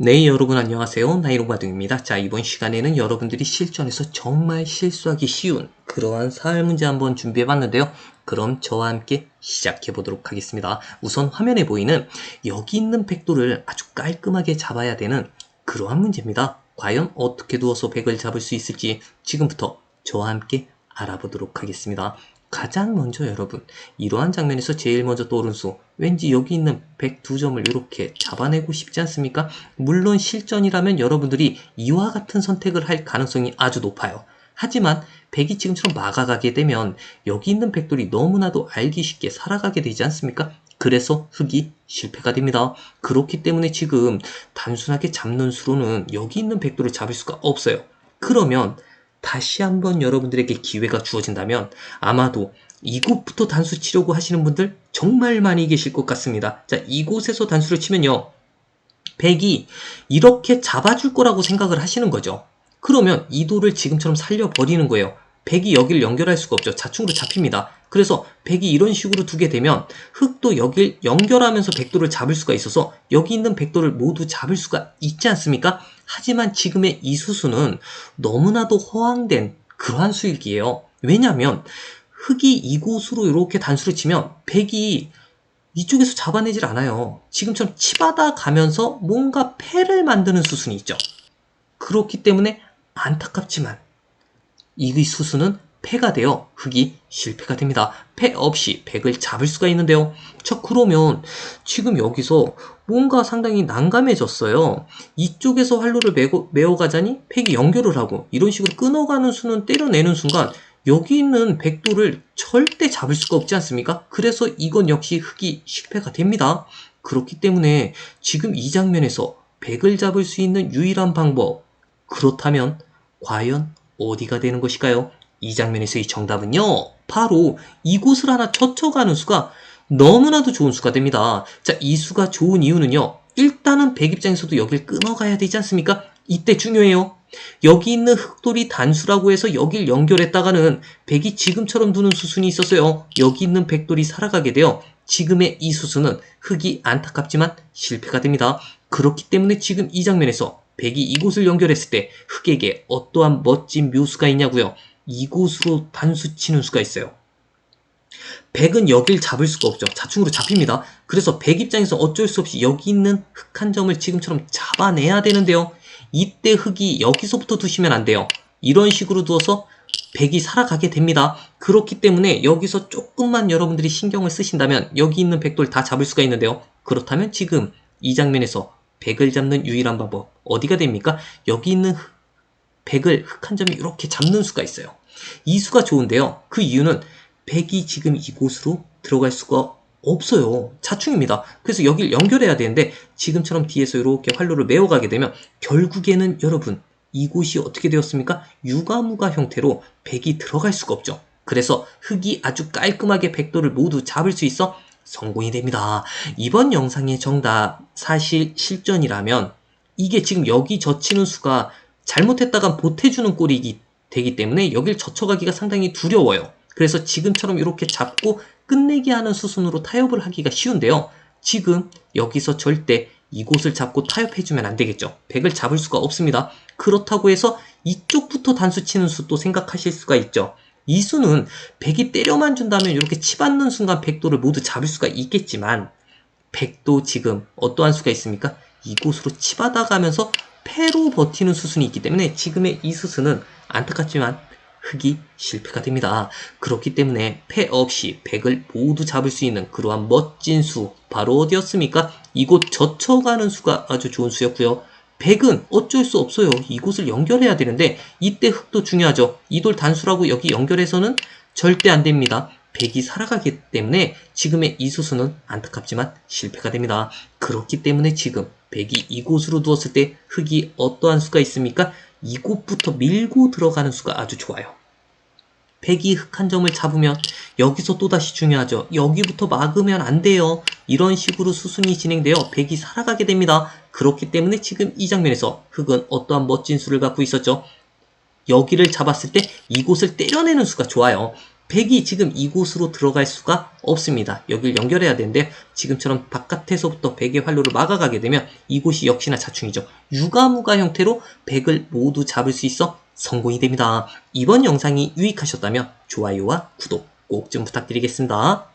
네, 여러분 안녕하세요. 나이로바둥입니다. 자, 이번 시간에는 여러분들이 실전에서 정말 실수하기 쉬운 그러한 사활 문제 한번 준비해 봤는데요. 그럼 저와 함께 시작해 보도록 하겠습니다. 우선 화면에 보이는 여기 있는 백도를 아주 깔끔하게 잡아야 되는 그러한 문제입니다. 과연 어떻게 두어서 백을 잡을 수 있을지 지금부터 저와 함께 알아보도록 하겠습니다. 가장 먼저 여러분 이러한 장면에서 제일 먼저 떠오른 수 왠지 여기 있는 102점을 이렇게 잡아내고 싶지 않습니까? 물론 실전이라면 여러분들이 이와 같은 선택을 할 가능성이 아주 높아요. 하지만 백이 지금처럼 막아가게 되면 여기 있는 백돌이 너무나도 알기 쉽게 살아가게 되지 않습니까? 그래서 흑이 실패가 됩니다. 그렇기 때문에 지금 단순하게 잡는 수로는 여기 있는 백돌을 잡을 수가 없어요. 그러면 다시 한번 여러분들에게 기회가 주어진다면 아마도 이곳부터 단수 치려고 하시는 분들 정말 많이 계실 것 같습니다. 자, 이곳에서 단수를 치면요. 백이 이렇게 잡아줄 거라고 생각을 하시는 거죠. 그러면 이 돌을 지금처럼 살려버리는 거예요. 백이 여기를 연결할 수가 없죠. 자충으로 잡힙니다. 그래서 백이 이런 식으로 두게 되면 흑도 여길 연결하면서 백도를 잡을 수가 있어서 여기 있는 백도를 모두 잡을 수가 있지 않습니까? 하지만 지금의 이 수수는 너무나도 허황된 그러한 수익이에요. 왜냐하면 흑이 이곳으로 이렇게 단수를 치면 백이 이쪽에서 잡아내질 않아요. 지금처럼 치받아 가면서 뭔가 패를 만드는 수순이 있죠. 그렇기 때문에 안타깝지만 이 수수는 패가 되어 흑이 실패가 됩니다. 패 없이 백을 잡을 수가 있는데요. 자 그러면 지금 여기서 뭔가 상당히 난감해졌어요. 이쪽에서 활로를 메고, 메어가자니 팩이 연결을 하고 이런 식으로 끊어가는 수는 때려내는 순간 여기 있는 백도를 절대 잡을 수가 없지 않습니까? 그래서 이건 역시 흑이 실패가 됩니다. 그렇기 때문에 지금 이 장면에서 백을 잡을 수 있는 유일한 방법 그렇다면 과연 어디가 되는 것일까요? 이 장면에서의 정답은요. 바로 이곳을 하나 젖혀가는 수가 너무나도 좋은 수가 됩니다. 자, 이 수가 좋은 이유는요. 일단은 백 입장에서도 여길 끊어가야 되지 않습니까? 이때 중요해요. 여기 있는 흑돌이 단수라고 해서 여길 연결했다가는 백이 지금처럼 두는 수순이 있었어요. 여기 있는 백돌이 살아가게 되어 지금의 이 수순은 흑이 안타깝지만 실패가 됩니다. 그렇기 때문에 지금 이 장면에서 백이 이곳을 연결했을 때 흑에게 어떠한 멋진 묘수가 있냐고요. 이곳으로 단수 치는 수가 있어요. 백은 여길 잡을 수가 없죠. 자충으로 잡힙니다. 그래서 백 입장에서 어쩔 수 없이 여기 있는 흑 한 점을 지금처럼 잡아내야 되는데요. 이때 흑이 여기서부터 두시면 안 돼요. 이런 식으로 두어서 백이 살아가게 됩니다. 그렇기 때문에 여기서 조금만 여러분들이 신경을 쓰신다면 여기 있는 백돌 다 잡을 수가 있는데요. 그렇다면 지금 이 장면에서 백을 잡는 유일한 방법 어디가 됩니까? 여기 있는 흑, 백을 흑 한 점이 이렇게 잡는 수가 있어요. 이 수가 좋은데요. 그 이유는 백이 지금 이곳으로 들어갈 수가 없어요. 자충입니다. 그래서 여길 연결해야 되는데 지금처럼 뒤에서 이렇게 활로를 메어가게 되면 결국에는 여러분 이곳이 어떻게 되었습니까? 유가무가 형태로 백이 들어갈 수가 없죠. 그래서 흑이 아주 깔끔하게 백도를 모두 잡을 수 있어 성공이 됩니다. 이번 영상의 정답 사실 실전이라면 이게 지금 여기 젖히는 수가 잘못했다간 보태주는 꼴이 되기 때문에 여길 젖혀가기가 상당히 두려워요. 그래서 지금처럼 이렇게 잡고 끝내게 하는 수순으로 타협을 하기가 쉬운데요. 지금 여기서 절대 이곳을 잡고 타협해주면 안 되겠죠. 백을 잡을 수가 없습니다. 그렇다고 해서 이쪽부터 단수 치는 수도 생각하실 수가 있죠. 이 수는 백이 때려만 준다면 이렇게 치받는 순간 백도를 모두 잡을 수가 있겠지만 백도 지금 어떠한 수가 있습니까? 이곳으로 치받아가면서 패로 버티는 수순이 있기 때문에 지금의 이 수순은 안타깝지만 흑이 실패가 됩니다. 그렇기 때문에 패 없이 백을 모두 잡을 수 있는 그러한 멋진 수 바로 어디였습니까? 이곳 젖혀가는 수가 아주 좋은 수였고요. 백은 어쩔 수 없어요. 이곳을 연결해야 되는데 이때 흑도 중요하죠. 이 돌 단수라고 여기 연결해서는 절대 안 됩니다. 백이 살아가기 때문에 지금의 이 수수는 안타깝지만 실패가 됩니다. 그렇기 때문에 지금 백이 이곳으로 두었을 때 흑이 어떠한 수가 있습니까? 이곳부터 밀고 들어가는 수가 아주 좋아요. 백이 흑한 점을 잡으면 여기서 또다시 중요하죠. 여기부터 막으면 안 돼요. 이런 식으로 수순이 진행되어 백이 살아가게 됩니다. 그렇기 때문에 지금 이 장면에서 흑은 어떠한 멋진 수를 갖고 있었죠. 여기를 잡았을 때 이곳을 때려내는 수가 좋아요. 백이 지금 이곳으로 들어갈 수가 없습니다. 여길 연결해야 되는데 지금처럼 바깥에서부터 백의 활로를 막아가게 되면 이곳이 역시나 자충이죠. 유가무가 형태로 백을 모두 잡을 수 있어 성공이 됩니다. 이번 영상이 유익하셨다면 좋아요와 구독 꼭 좀 부탁드리겠습니다.